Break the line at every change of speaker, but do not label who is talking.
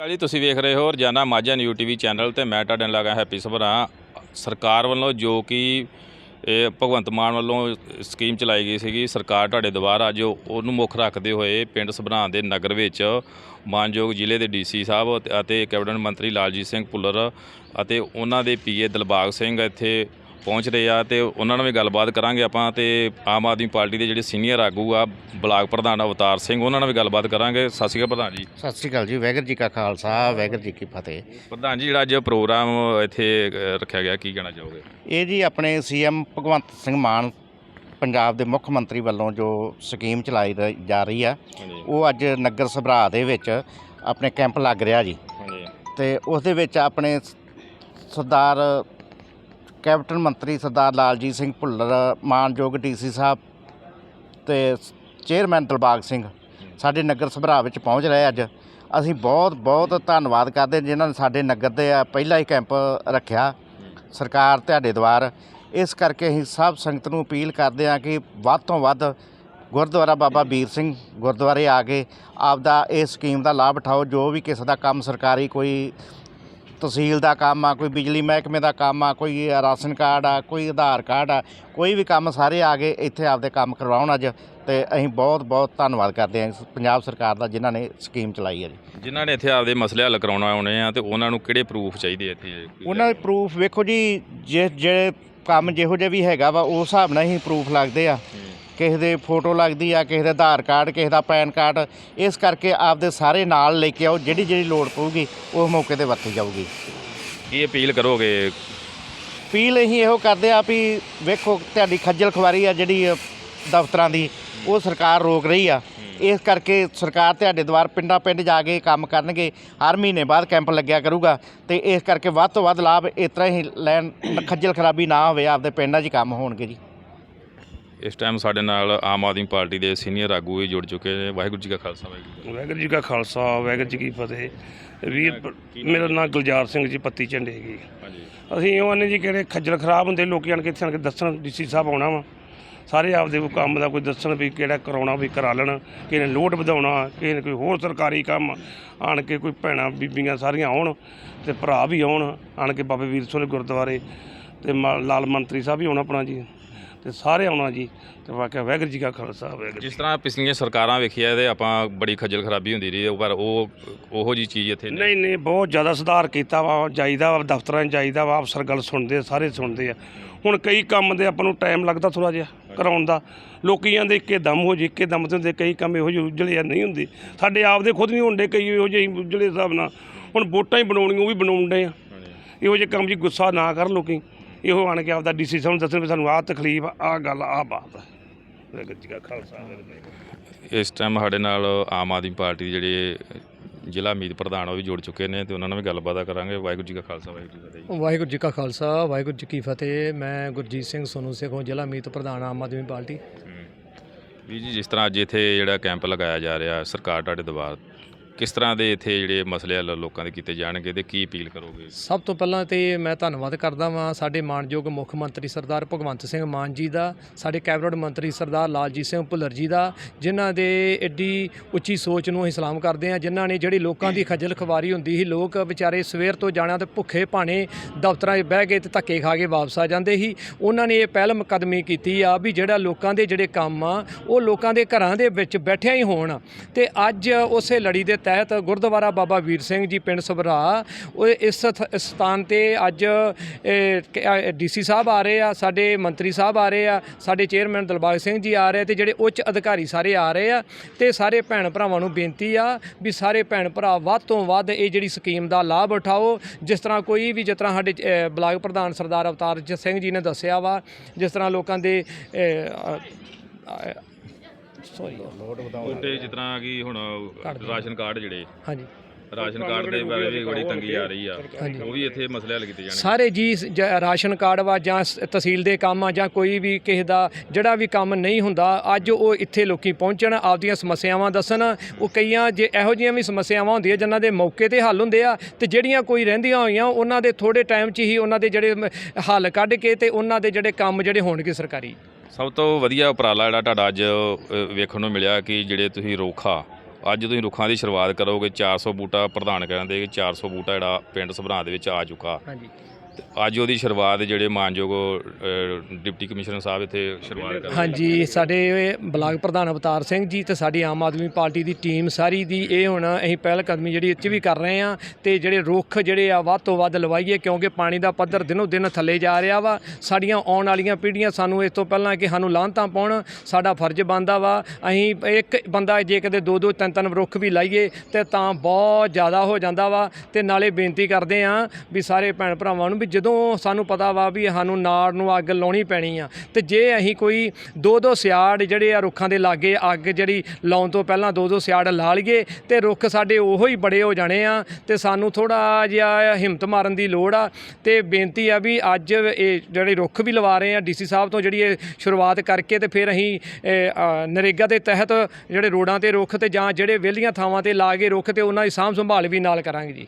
ਕਾਲੀ, ਤੁਸੀਂ ਵੇਖ ਰਹੇ ਹੋ ਰੋਜ਼ਾਨਾ ਮਾਝਾ ਨਿਊ ਟੀਵੀ ਚੈਨਲ ਤੇ ਮੈਂ ਤੁਹਾਡੇ ਨਾਲ ਲੱਗਾ ਹੈਪੀ ਸਭਰਾ। ਸਰਕਾਰ ਵੱਲੋਂ ਜੋ ਕਿ, ਇਹ ਭਗਵੰਤ ਮਾਨ ਵੱਲੋਂ ਸਕੀਮ ਚਲਾਈ ਗਈ ਸੀਗੀ, ਸਰਕਾਰ ਤੁਹਾਡੇ ਦੁਆਰਾ ਜੋ ਉਹਨੂੰ ਮੁੱਖ ਰੱਖਦੇ ਹੋਏ ਪਿੰਡ ਸਭਰਾ ਦੇ ਨਗਰ ਵਿੱਚ ਮਾਨਯੋਗ ਜ਼ਿਲ੍ਹੇ ਦੇ ਡੀਸੀ ਸਾਹਿਬ ਅਤੇ- ਕੈਬਨਿਟ ਮੰਤਰੀ ਲਾਲਜੀਤ ਸਿੰਘ ਭੁੱਲਰ ਅਤੇ ਉਹਨਾਂ ਦੇ ਪੀਏ ਦਿਲਬਾਗ ਸਿੰਘ ਇੱਥੇ ਪਹੁੰਚ ਰਹੇ ਆ ਤੇ ਉਹਨਾਂ ਨਾਲ ਵੀ ਗੱਲਬਾਤ ਕਰਾਂਗੇ ਆਪਾਂ ਤੇ ਆਮ ਆਦਮੀ ਪਾਰਟੀ ਦੇ ਜਿਹੜੇ ਸੀਨੀਅਰ ਆਗੂ ਆ ਬਲਾਕ ਪ੍ਰਧਾਨ ਅਵਤਾਰ ਸਿੰਘ ਉਹਨਾਂ ਨਾਲ ਵੀ ਗੱਲਬਾਤ ਕਰਾਂਗੇ। ਸਤਿ ਸ਼੍ਰੀ ਅਕਾਲ ਪ੍ਰਧਾਨ ਜੀ।
ਸਤਿ ਸ੍ਰੀ ਅਕਾਲ ਜੀ ਵਾਹਿਗੁਰੂ ਜੀ ਕਾ ਖਾਲਸਾ ਵਾਹਿਗੁਰੂ ਜੀ ਕੀ ਫਤਿਹ।
ਪ੍ਰਧਾਨ ਜੀ ਜਿਹੜਾ ਅੱਜ ਪ੍ਰੋਗਰਾਮ ਇੱਥੇ ਅ, ਰੱਖਿਆ ਗਿਆ ਕੀ ਕਹਿਣਾ ਚਾਹੋਗੇ?
ਇਹ ਜੀ ਆਪਣੇ ਸੀਐਮ ਭਗਵੰਤ ਸਿੰਘ ਮਾਨ ਪੰਜਾਬ ਦੇ ਮੁੱਖ ਮੰਤਰੀ ਵੱਲੋਂ ਜੋ ਸਕੀਮ ਚਲਾਈ ਰ- ਜਾ ਰਹੀ ਆ
ਹਾਂਜੀ।
ਉਹ ਅੱਜ ਨਗਰ ਸਭਰਾ ਦੇ ਵਿੱਚ ਆਪਣੇ ਕੈਂਪ ਲੱਗ ਰਿਹਾ ਜੀ।
ਹਾਂਜੀ।
ਤੇ ਉਸ ਦੇ ਵਿੱਚ ਆਪਣੇ ਸ- ਸਰਦਾਰ ਕੈਪਟਨ ਮੰਤਰੀ ਸਰਦਾਰ ਲਾਲਜੀਤ ਸਿੰਘ ਭੁੱਲਰ, ਮਾਨਯੋਗ ਡੀਸੀ ਸਾਹਿਬ ਤੇ ਚੇਅਰਮੈਨ ਦਿਲਬਾਗ ਸਿੰਘ ਸਾਡੇ ਨਗਰ ਸਭਰਾ ਵਿੱਚ ਪਹੁੰਚ ਰਹੇ ਅੱਜ। ਅਸੀਂ ਬਹੁਤ ਬਹੁਤ ਧੰਨਵਾਦ ਕਰਦੇ ਜਿਨ੍ਹਾਂ ਨੇ ਸਾਡੇ ਨਗਰ ਦੇ ਪਹਿਲਾ ਹੀ ਕੈਂਪ ਰੱਖਿਆ। ਸਰਕਾਰ ਤੁਹਾਡੇ ਦੁਆਰ ਇਸ ਕਰਕੇ ਅਸੀਂ ਸਭ ਸੰਗਤ ਨੂੰ ਅਪੀਲ ਕਰਦੇ ਹਾਂ ਕਿ ਵੱਧ ਤੋਂ ਵੱਧ ਗੁਰਦੁਆਰਾ ਬਾਬਾ ਵੀਰ ਸਿੰਘ ਗੁਰਦੁਆਰੇ ਆ ਕੇ ਆਪਦਾ ਇਸ ਸਕੀਮ ਦਾ ਲਾਭ ਉਠਾਓ। ਜੋ ਵੀ ਕਿਸੇ ਦਾ ਕੰਮ ਸਰਕਾਰੀ ਕੋਈ ਤਹਿਸੀਲ ਦਾ ਕੰਮ ਆ ਕੋਈ ਬਿਜਲੀ ਮਹਿਕਮੇ ਦਾ ਕੰਮ ਆ ਕੋਈ ਰਾਸ਼ਨ ਕਾਰਡ ਆ ਕੋਈ ਆਧਾਰ ਕਾਰਡ ਆ ਕੋਈ ਵੀ ਕੰਮ ਸਾਰੇ ਆ ਗਏ ਇੱਥੇ ਆਪਦੇ ਕੰਮ ਕਰਵਾਉਣ ਅੱਜ ਤੇ ਅਸੀਂ ਬਹੁਤ ਬਹੁਤ ਧੰਨਵਾਦ ਕਰਦੇ ਹਾਂ ਪੰਜਾਬ ਸਰਕਾਰ ਦਾ ਜਿਨ੍ਹਾਂ ਨੇ ਸਕੀਮ ਚਲਾਈ ਹੈ ਜੀ।
ਜਿਨ੍ਹਾਂ ਨੇ ਇੱਥੇ ਆਪਦੇ ਮਸਲੇ ਹੱਲ ਕਰਾਉਣਾ ਆਉਣੇ ਆ ਤੇ ਉਹਨਾਂ ਨੂੰ ਕਿਹੜੇ ਪ੍ਰੂਫ ਚਾਹੀਦੇ ਇੱਥੇ?
ਉਹਨਾਂ ਦੇ ਪ੍ਰੂਫ ਵੇਖੋ ਜੀ ਜਿਹੜੇ ਕੰਮ ਜਿਹੋ ਜਿਹਾ ਵੀ ਹੈਗਾ ਵਾ ਉਸ ਹਿਸਾਬ ਨਾਲ ਹੀ ਪ੍ਰੂਫ ਲੱਗਦੇ ਆ। ਕਿਸੇ ਦੇ ਫੋਟੋ ਲੱਗਦੀ ਆ ਕਿਸੇ ਦੇ ਆਧਾਰ ਕਾਰਡ ਕਿਸੇ ਦਾ ਪੈਨ ਕਾਰਡ ਇਸ ਕਰਕੇ ਆਪਦੇ ਸਾਰੇ ਨਾਲ ਲੈ ਕੇ ਆਓ ਜਿਹੜੀ ਜਿਹੜੀ ਲੋੜ ਪਊਗੀ ਉਹ ਮੌਕੇ ਤੇ ਵਰਤੀ ਜਾਊਗੀ।
ਕੀ ਅਪੀਲ ਕਰੋਗੇ?
ਅਪੀਲ ਅਸੀਂ ਇਹੋ ਕਰਦੇ ਆ ਵੀ ਵੇਖੋ ਤੁਹਾਡੀ ਖੱਜਲ ਖਵਾਰੀ ਆ ਜਿਹੜੀ ਦਫ਼ਤਰਾਂ ਦੀ ਉਹ ਸਰਕਾਰ ਰੋਕ ਰਹੀ ਆ। ਇਸ ਕਰਕੇ ਸਰਕਾਰ ਤੁਹਾਡੇ ਦੁਆਰ ਪਿੰਡਾਂ ਪਿੰਡ ਜਾ ਕੇ ਕੰਮ ਕਰਨਗੇ ਹਰ ਮਹੀਨੇ ਬਾਅਦ ਕੈਂਪ ਲੱਗਿਆ ਕਰੂਗਾ ਤੇ ਇਸ ਕਰਕੇ ਵੱਧ ਤੋਂ ਵੱਧ ਲਾਭ ਇਸ ਤਰ੍ਹਾਂ ਹੀ ਲੈਣ ਖੱਜਲ ਖਰਾਬੀ ਨਾ ਹੋਵੇ ਆਪਦੇ ਪਿੰਡਾਂ 'ਚ ਕੰਮ ਹੋਣਗੇ ਜੀ।
ਇਸ ਟਾਈਮ ਸਾਡੇ ਨਾਲ ਆਮ ਆਦਮੀ ਪਾਰਟੀ ਦੇ ਸੀਨੀਅਰ ਆਗੂ ਵੀ ਜੁੜ ਚੁੱਕੇ ਨੇ। ਵਾਹਿਗੁਰੂ ਜੀ ਕਾ ਖਾਲਸਾ ਵਾਹਿਗੁਰੂ ਜੀ ਕੀ
ਵਾਹਿਗੁਰੂ ਜੀ ਕਾ ਖਾਲਸਾ ਵਾਹਿਗੁਰੂ ਜੀ ਕੀ ਫਤਿਹ। ਵੀਰ ਮੇਰਾ ਨਾਮ ਗੁਲਜ਼ਾਰ ਸਿੰਘ ਜੀ ਪੱਤੀ ਝੰਡੇ ਹੈਗੀ।
ਹਾਂਜੀ।
ਅਸੀਂ ਉਹ ਆਨੇ ਜੀ ਕਿਹੜੇ ਖੱਜਲ ਖਰਾਬ ਹੁੰਦੇ ਲੋਕੀ ਆਣ ਕੇ ਇੱਥੇ ਆਣ ਕੇ ਦੱਸਣ ਡੀਸੀ ਸਾਹਿਬ ਆਉਣਾ ਵਾ। ਸਾਰੇ ਆਪਦੇ ਕੰਮ ਦਾ ਕੋਈ ਦੱਸਣ ਵੀ ਕਿਹੜਾ ਕਰਾਉਣਾ ਵੀ ਕਰਾ ਲੈਣ ਕਿਸੇ ਨੇ ਲੋਡ ਵਧਾਉਣਾ ਕਿਸੇ ਨੇ ਕੋਈ ਹੋਰ ਸਰਕਾਰੀ ਕੰਮ ਆਣ ਕੇ ਕੋਈ ਭੈਣਾਂ ਬੀਬੀਆਂ ਸਾਰੀਆਂ ਆਉਣ ਤੇ ਭਰਾ ਵੀ ਆਉਣ ਆਣ ਕੇ ਬਾਬੇ ਵੀਰ ਦੇ ਗੁਰਦੁਆਰੇ ਤੇ ਲਾਲ ਮੰਤਰੀ ਸਾਹਿਬ ਵੀ ਆਉਣਾ ਆਪਣਾ ਜੀ। ਤੇ ਸਾਰੇ ਆਉਣਾ ਜੀ। ਤੇ ਵਾਕਿਆ ਵਾਹਿਗੁਰੂ ਜੀ ਕਾ ਖਾਲਸਾ ਵਾਹਿਗੁਰੂ
ਜਿਸ ਤਰ੍ਹਾਂ ਪਿਛਲੀਆਂ ਸਰਕਾਰਾਂ ਵੇਖਿਆ ਇਹਦੇ ਆਪਾਂ ਬੜੀ ਖੱਜਲ ਖਰਾਬੀ ਹੁੰਦੀ ਰਹੀ ਹੈ, ਪਰ ਉਹ ਉਹੋ ਜੀ ਚੀਜ਼ ਇੱਥੇ ਨਹੀਂ
ਨਹੀਂ। ਨਹੀਂ ਬਹੁਤ ਜ਼ਿਆਦਾ ਸੁਧਾਰ ਕੀਤਾ ਵਾ ਜਾਈਦਾ ਵਾ ਦਫ਼ਤਰਾਂ 'ਚ ਜਾਈਦਾ ਵਾ ਅਫਸਰ ਗੱਲ ਸੁਣਦੇ ਆ, ਸਾਰੇ ਸੁਣਦੇ ਆ। ਹੁਣ ਕਈ ਕੰਮ ਦੇ ਆਪਾਂ ਨੂੰ ਟਾਈਮ ਲੱਗਦਾ ਥੋੜਾ ਜਿਹਾ ਕਰਾਉਣ ਦਾ। ਲੋਕੀ ਜਾਂਦੇ ਇੱਕੇ ਦਮ ਹੋ ਜੇ ਇੱਕੇ ਦਮ ਤੇ ਹੁੰਦੇ ਕਈ ਕੰਮ ਇਹੋ ਜਿਹੇ ਉਜਲੇ ਆ ਨਹੀਂ ਹੁੰਦੇ। ਸਾਡੇ ਆਪ ਦੇ ਖੁਦ ਨਹੀਂ ਹੁੰਦੇ ਕਈ ਇਹੋ ਜਿਹੇ ਉਜਲੇ ਹਿਸਾਬ ਨਾਲ। ਹੁਣ ਵੋਟਾਂ ਹੀ ਬਣਾਉਣੀਆਂ ਉਹ ਵੀ ਬਣਾਉਂਦੇ ਆ। ਇਹੋ ਜਿਹੇ ਕੰਮ 'ਚ ਗੁੱਸਾ ਨਾ ਕਰਨ ਲੋਕੀ। ਇਹੋ ਆਣ ਕੇ ਆਪਦਾ ਡੀਸੀ ਸਾਹਿਬ ਨੂੰ ਦੱਸਣ ਵੀ ਸਾਨੂੰ ਆਹ ਤਕਲੀਫ ਆਹ ਗੱਲ ਆਹ ਬਾਤ। ਹੈ ਵਾਹਿਗੁਰੂ ਜੀ ਕਾ ਖਾਲਸਾ ਵਾਹਿਗੁਰੂ ਜੀ ਕੀ ਫਤਿਹ।
ਇਸ ਟਾਈਮ ਸਾਡੇ ਨਾਲ ਆਮ ਆਦਮੀ ਪਾਰਟੀ ਦੇ ਜਿਹੜੇ ਜ਼ਿਲ੍ਹਾ ਮੀਤ ਪ੍ਰਧਾਨ ਉਹ ਵੀ ਜੁੜ ਚੁੱਕੇ ਨੇ ਤੇ ਉਹਨਾਂ ਨਾਲ ਵੀ ਗੱਲਬਾਤ ਕਰਾਂਗੇ। ਵਾਹਿਗੁਰੂ ਜੀ ਕਾ ਖਾਲਸਾ ਵਾਹਿਗੁਰੂ ਜੀ ਕੀ ਫਤਿਹ। ਜੀ।
ਵਾਹਿਗੁਰੂ ਜੀ ਕਾ ਖਾਲਸਾ ਵਾਹਿਗੁਰੂ ਜੀ ਕੀ ਫਤਿਹ। ਮੈਂ ਗੁਰਜੀਤ ਸਿੰਘ ਸੋਨੂ ਸੇਖੋਂ ਜ਼ਿਲ੍ਹਾ ਮੀਤ ਪ੍ਰਧਾਨ ਆਮ ਆਦਮੀ ਪਾਰਟੀ।
ਵੀ ਜੀ ਜਿਸ ਤਰ੍ਹਾਂ ਅੱਜ ਇੱਥੇ ਜਿਹੜਾ ਕੈਂਪ ਲਗਾਇਆ ਜਾ ਰਿਹਾ ਸਰਕਾਰ ਤੁਹਾਡੇ ਦੁਆਰ ਕਿਸ ਤਰ੍ਹਾਂ ਦੇ ਇੱਥੇ ਜਿਹੜੇ ਮਸਲੇ ਹੱਲ ਲੋਕਾਂ ਦੇ ਕੀਤੇ ਜਾਣਗੇ ਤੇ ਕੀ ਅਪੀਲ ਕਰੋਗੇ?
ਸਭ ਤੋਂ ਪਹਿਲਾਂ ਤੇ ਮੈਂ ਧੰਨਵਾਦ ਕਰਦਾ ਵਾਂ ਸਾਡੇ ਮਾਣਯੋਗ ਮੁੱਖ ਮੰਤਰੀ ਸਰਦਾਰ ਭਗਵੰਤ ਸਿੰਘ ਮਾਨ ਜੀ ਦਾ, ਸਾਡੇ ਕੈਬਨਿਟ ਮੰਤਰੀ ਸਰਦਾਰ ਲਾਲਜੀਤ ਸਿੰਘ ਭੁੱਲਰ ਜੀ ਦਾ, ਜਿਨ੍ਹਾਂ ਦੇ ਐਡੀ ਉੱਚੀ ਸੋਚ ਨੂੰ ਅਸੀਂ ਸਲਾਮ ਕਰਦੇ ਹਾਂ, ਜਿਨ੍ਹਾਂ ਨੇ ਜਿਹੜੀ ਲੋਕਾਂ ਦੀ ਖੱਜਲ ਖਵਾਰੀ ਹੁੰਦੀ ਸੀ, ਲੋਕ ਵਿਚਾਰੇ ਸਵੇਰ ਤੋਂ ਜਾਣਾ ਤੇ ਭੁੱਖੇ ਭਾਣੇ ਦਫ਼ਤਰਾਂ 'ਚ ਬਹਿ ਗਏ ਤੇ ਧੱਕੇ ਖਾ ਕੇ ਵਾਪਸ ਆ ਜਾਂਦੇ ਸੀ। ਉਹਨਾਂ ਨੇ ਇਹ ਪਹਿਲ ਮੁਕੱਦਮੀ ਕੀਤੀ ਆ ਵੀ ਜਿਹੜਾ ਲੋਕਾਂ ਦੇ ਜਿਹੜੇ ਕੰਮ ਆ, ਉਹ ਲੋਕਾਂ ਦੇ ਘਰਾਂ ਦੇ ਵਿੱਚ ਬੈਠਿਆਂ ਹੀ ਹੋਣ। ਤੇ ਅੱਜ ਉਸੇ ਲੜੀ ਦੇ ਤਹਿਤ ਗੁਰਦੁਆਰਾ ਬਾਬਾ ਵੀਰ ਸਿੰਘ ਜੀ ਪਿੰਡ ਸਭਰਾ। ਉਹ ਇਸ ਸਥ- ਸਥਾਨ ਤੇ ਅੱਜ ਡੀਸੀ ਸਾਹਿਬ ਆ ਰਹੇ ਆ, ਸਾਡੇ ਮੰਤਰੀ ਸਾਹਿਬ ਆ ਰਹੇ ਆ, ਸਾਡੇ ਚੇਅਰਮੈਨ ਦਿਲਬਾਗ ਸਿੰਘ ਜੀ ਆ ਰਹੇ ਤੇ ਜਿਹੜੇ ਉੱਚ ਅਧਿਕਾਰੀ ਸਾਰੇ ਆ ਰਹੇ ਆ ਤੇ ਸਾਰੇ ਭੈਣ ਭਰਾਵਾਂ ਨੂੰ ਬੇਨਤੀ ਆ ਵੀ ਸਾਰੇ ਭੈਣ ਭਰਾ ਵੱਧ ਤੋਂ ਵੱਧ ਇਹ ਜਿਹੜੀ ਸਕੀਮ ਦਾ ਲਾਭ ਉਠਾਓ। ਜਿਸ ਤਰ੍ਹਾਂ ਕੋਈ ਵੀ, ਜਿਸ ਤਰ੍ਹਾਂ ਸਾਡੇ ਬਲਾਕ ਪ੍ਰਧਾਨ ਸਰਦਾਰ ਅਵਤਾਰ ਸਿੰਘ ਜੀ ਨੇ ਦੱਸਿਆ ਵਾ, ਜਿਸ ਤਰ੍ਹਾਂ ਲੋਕਾਂ ਦੇ ਸੌਰੀ।
ਉੱਤੇ ਜਿਸ ਤਰ੍ਹਾਂ ਕਿ ਹੁਣ ਰਾਸ਼ਨ ਕਾਰਡ ਜਿਹੜੇ
ਹਾਂਜੀ।
ਰਾਸ਼ਨ ਕਾਰਡ ਦੇ ਬਾਰੇ ਵੀ ਬੜੀ ਤੰਗੀ ਆ। ਰਹੀ ਆ। ਉਹ ਵੀ ਇੱਥੇ ਮਸਲੇ ਹੱਲ ਕੀਤੇ ਜਾਣਗੇ।
ਸਾਰੇ ਜੀ ਰਾਸ਼ਨ ਕਾਰਡ ਵਾ ਜਾਂ ਸ- ਤਹਿਸੀਲ ਦੇ ਕੰਮ ਆ ਜਾਂ ਕੋਈ ਵੀ ਕਿਸੇ ਦਾ ਜਿਹੜਾ ਵੀ ਕੰਮ ਨਹੀਂ ਹੁੰਦਾ ਅੱਜ ਉਹ ਇੱਥੇ ਲੋਕੀ ਪਹੁੰਚਣ ਆਪਦੀਆਂ ਸਮੱਸਿਆਵਾਂ ਦੱਸਣ। ਉਹ ਕਈਆਂ ਜੇ ਇਹੋ ਜਿਹੀਆਂ ਵੀ ਸਮੱਸਿਆਵਾਂ ਹੁੰਦੀਆਂ ਜਿਨ੍ਹਾਂ ਦੇ ਮੌਕੇ ਤੇ ਹੱਲ ਹੁੰਦੇ ਆ ਤੇ ਜਿਹੜੀਆਂ ਕੋਈ ਰਹਿੰਦੀਆਂ ਹੋਈਆਂ ਉਹਨਾਂ ਦੇ ਥੋੜੇ ਟਾਈਮ 'ਚ ਹੀ ਉਹਨਾਂ ਦੇ ਜਿਹੜੇ ਮ- ਹੱਲ ਕੱਢ ਕੇ ਤੇ ਉਹਨਾਂ ਦੇ ਜਿਹੜੇ ਕੰਮ ਜਿਹੜੇ ਹੋਣਗੇ ਸਰਕਾਰੀ।
ਸਭ ਤੋਂ ਵਧੀਆ ਉਪਰਾਲਾ ਜਿਹੜਾ ਤੁਹਾਡਾ ਅੱਜ ਅ, ਵੇਖਣ ਨੂੰ ਮਿਲਿਆ ਕਿ ਜਿਹੜੇ ਤੁਸੀਂ ਰੋਖਾ ਅੱਜ ਤੁਸੀਂ ਰੁੱਖਾਂ ਦੀ ਸ਼ੁਰੂਆਤ ਕਰੋਗੇ 400 ਬੂਟਾ ਪ੍ਰਧਾਨ ਕਹਿੰਦੇ ਕਿ 400 ਬੂਟਾ ਜਿਹੜਾ ਪਿੰਡ ਸਭਰਾਂ ਦੇ ਵਿੱਚ ਆ ਚੁੱਕਾ।
ਹਾਂਜੀ।
ਅੱਜ ਉਹਦੀ ਸ਼ੁਰੂਆਤ ਜਿਹੜੇ ਮਾਨਯੋਗ ਡਿਪਟੀ ਕਮਿਸ਼ਨਰ ਸਾਹਿਬ ਇੱਥੇ ਸ਼ੁਰੂਆਤ ਕਰ
ਹਾਂਜੀ, ਸਾਡੇ ਬਲਾਕ ਪ੍ਰਧਾਨ ਅਵਤਾਰ ਸਿੰਘ ਜੀ ਤੇ ਸਾਡੀ ਆਮ ਆਦਮੀ ਪਾਰਟੀ ਦੀ ਟੀਮ ਸਾਰੀ ਦੀ ਇਹ ਹੁਣ ਅਸੀਂ ਪਹਿਲ ਕਦਮੀ ਜਿਹੜੀ ਇੱਥੇ ਵੀ ਕਰ ਰਹੇ ਆ ਤੇ ਜਿਹੜੇ ਰੁੱਖ ਜਿਹੜੇ ਆ ਵੱਧ ਤੋਂ ਵੱਧ ਲਵਾਈਏ ਕਿਉਂਕਿ ਪਾਣੀ ਦਾ ਪੱਧਰ ਦਿਨੋ ਦਿਨ ਥੱਲੇ ਜਾ ਰਿਹਾ ਵਾ, ਸਾਡੀਆਂ ਆਉਣ ਵਾਲੀਆਂ ਪੀੜ੍ਹੀਆਂ ਸਾਨੂੰ ਇਸ ਤੋਂ ਪਹਿਲਾਂ ਕਿ ਸਾਨੂੰ ਲਾਂਤਾਂ ਪਾਉਣ, ਸਾਡਾ ਫਰਜ਼ ਬਣਦਾ ਵਾ, ਅਸੀਂ ਇੱਕ ਬੰਦਾ ਜੇ ਕਦੇ ਦੋ ਦੋ ਤਿੰਨ ਤਿੰਨ ਰੁੱਖ ਵੀ ਲਾਈਏ ਤੇ ਤਾਂ ਬਹੁਤ ਜ਼ਿਆਦਾ ਹੋ ਜਾਂਦਾ ਵਾ ਤੇ ਨਾਲੇ ਬੇਨਤੀ ਕਰਦੇ ਆ ਵੀ ਸਾਰੇ ਭੈਣ ਭਰਾਵਾਂ ਨੂੰ ਵੀ ਜਦੋਂ ਸਾਨੂੰ ਪਤਾ ਵਾ ਵੀ ਸਾਨੂੰ ਨਾੜ ਨੂੰ ਅੱਗ ਲਾਉਣੀ ਪੈਣੀ ਆ, ਤੇ ਜੇ ਅਸੀਂ ਕੋਈ ਦੋ ਦੋ ਸਿਆੜ ਜਿਹੜੇ ਆ ਰੁੱਖਾਂ ਦੇ ਲਾਗੇ ਅੱਗ ਜਿਹੜੀ ਲਾਉਣ ਤੋਂ ਪਹਿਲਾਂ ਦੋ ਦੋ ਸਿਆੜ ਲਾ ਲਈਏ, ਤੇ ਰੁੱਖ ਸਾਡੇ ਉਹੋ ਹੀ ਬੜੇ ਹੋ ਜਾਣੇ ਆ, ਤੇ ਸਾਨੂੰ ਥੋੜਾ ਜਿਹਾ ਹਿੰਮਤ ਮਾਰਨ ਦੀ ਲੋੜ ਆ, ਤੇ ਬੇਨਤੀ ਆ ਵੀ ਅੱਜ ਇਹ ਜਿਹੜੇ ਰੁੱਖ ਵੀ ਲਵਾ ਰਹੇ ਆ ਡੀਸੀ ਸਾਹਿਬ ਤੋਂ ਜਿਹੜੀ ਇਹ ਸ਼ੁਰੂਆਤ ਕਰਕੇ ਤੇ ਫਿਰ ਅਸੀਂ ਨਰੇਗਾ ਦੇ ਤਹਿਤ ਜਿਹੜੇ ਰੋਡਾਂ ਤੇ ਰੁੱਖ ਤੇ ਜਾਂ ਜਿਹੜੇ ਵਿਹਲੀਆਂ ਥਾਵਾਂ ਤੇ ਲਾ ਕੇ ਰੁੱਖ ਤੇ ਉਹਨਾਂ ਦੀ ਸਾਂਭ ਸੰਭਾਲ ਵੀ ਨਾਲ ਕਰਾਂਗੇ ਜੀ।